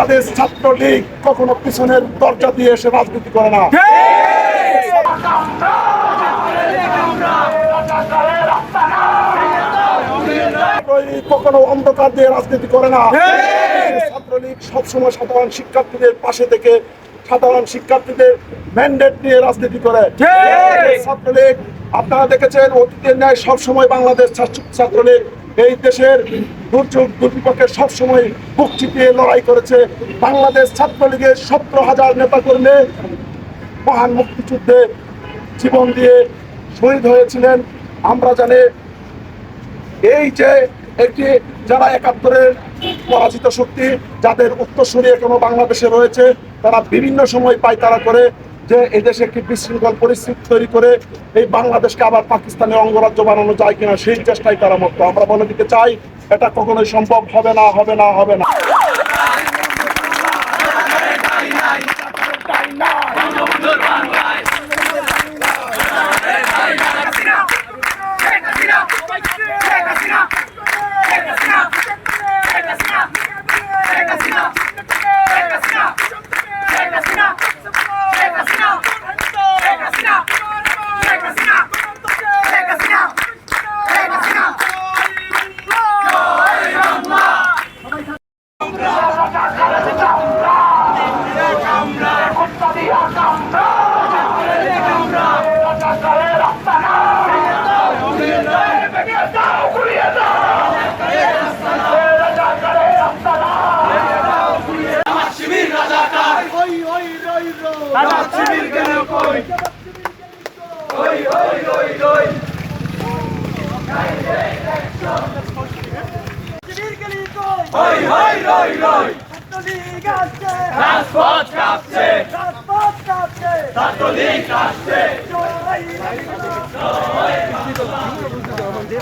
বাংলাদেশ ছাত্রলীগ কখনো পিছনের দরজা দিয়ে এসে রাজনীতি করে না। কখনো অন্ধকার দিয়ে রাজনীতি করে না। ছাত্রলীগ সবসময় সাধারণ শিক্ষার্থীদের পাশে থেকে সাধারণ শিক্ষার্থীদের ম্যান্ডেট নিয়ে রাজনীতি করে। ছাত্রলীগ আপনারা দেখেছেন অতীতের ন্যায় সবসময় বাংলাদেশ ছাত্র- ছাত্রলীগ এই দেশের দুর্যোগ দুর্বিপক্ষে সবসময় বুক চিপিয়ে লড়াই করেছে বাংলাদেশ ছাত্রলীগের সতেরো হাজার নেতাকর্মী। মহান মুক্তিযুদ্ধে জীবন দিয়ে শহীদ হয়েছিলেন। আমরা জানি এই যে একটি যারা একাত্তরের পরাজিত শক্তি, যাদের উত্তরসূরি এখনও বাংলাদেশে রয়েছে, তারা বিভিন্ন সময় পায়তারা করে যে এই দেশে একটি বিশৃঙ্খল পরিস্থিতি তৈরি করে এই বাংলাদেশকে আবার পাকিস্তানের অঙ্গরাজ্য বানানো যায় কিনা সেই চেষ্টাই তারা মত আমরা বলে দিতে চাই, এটা কখনোই সম্ভব হবে না হবে না হবে না। Hoi, hoi, hoi, hoi! Hat noch nie gehabt! Das Wort gab's! Chhatra League আসবে আমাদের